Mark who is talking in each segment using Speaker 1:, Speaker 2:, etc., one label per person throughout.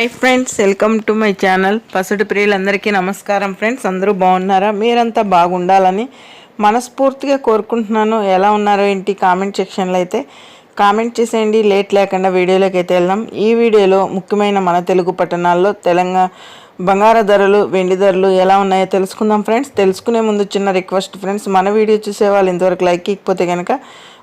Speaker 1: Hi friends welcome to my channel పసుడు ప్రియులందరికీ నమస్కారం friends అందరూ బాగున్నారా? మీరంతా బాగుండాలని మనస్ఫూర్తిగా కోరుకుంటున్నాను. ఎలా ఉన్నారో ఏంటి కామెంట్ సెక్షన్లో అయితే కామెంట్ చేసేయండి. లేట్ లేకుండా వీడియోలోకి అయితే వెళ్దాం. ఈ వీడియోలో ముఖ్యమైన మన తెలుగు పట్టణాల్లో తెలంగాణ బంగార ధరలు వెండి ధరలు ఎలా ఉన్నాయో తెలుసుకుందాం ఫ్రెండ్స్ తెలుసుకునే ముందు చిన్న రిక్వెస్ట్ ఫ్రెండ్స్ మన వీడియో చూసే వాళ్ళు ఇంతవరకు లైక్ ఇకపోతే కనుక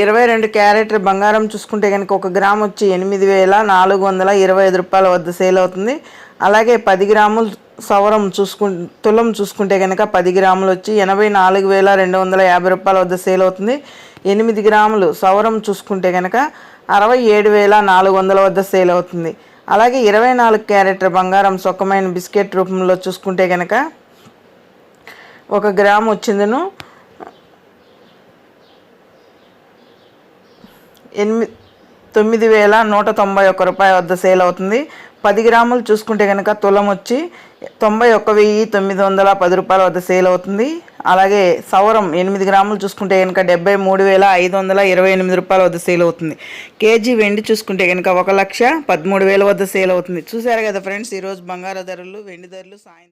Speaker 1: ఇరవై రెండు క్యారెట్ బంగారం చూసుకుంటే కనుక ఒక గ్రామ్ వచ్చి ఎనిమిది వేల నాలుగు వందల ఇరవై ఐదు రూపాయల వద్ద సేల్ అవుతుంది. అలాగే పది గ్రాములు సవరం చూసుకు తులం చూసుకుంటే కనుక పది గ్రాములు వచ్చి ఎనభై నాలుగు వేల రెండు వందల యాభై రూపాయల వద్ద సేల్ అవుతుంది. ఎనిమిది గ్రాములు సవరం చూసుకుంటే కనుక అరవై ఏడు వేల నాలుగు వందల వద్ద సేల్ అవుతుంది. అలాగే ఇరవై నాలుగు క్యారెట్ బంగారం సొక్కమైన బిస్కెట్ రూపంలో చూసుకుంటే కనుక ఒక గ్రామ్ వచ్చిందను. ఎనిమిది తొమ్మిది వేల నూట తొంభై ఒక్క రూపాయ వద్ద సేల్ అవుతుంది. పది గ్రాములు చూసుకుంటే కనుక తులం వచ్చి తొంభై ఒక్క వెయ్యి తొమ్మిది వందల పది రూపాయల వద్ద సేల్ అవుతుంది. అలాగే సవరం ఎనిమిది గ్రాములు చూసుకుంటే కనుక డెబ్బై మూడు వేల ఐదు వందల ఇరవై ఎనిమిది రూపాయల వద్ద సేల్ అవుతుంది. కేజీ వెండి చూసుకుంటే కనుక ఒక లక్ష పదమూడు వేల వద్ద సేల్ అవుతుంది. చూసారు కదా ఫ్రెండ్స్ ఈరోజు బంగారు ధరలు వెండి ధరలు సాయంత్రం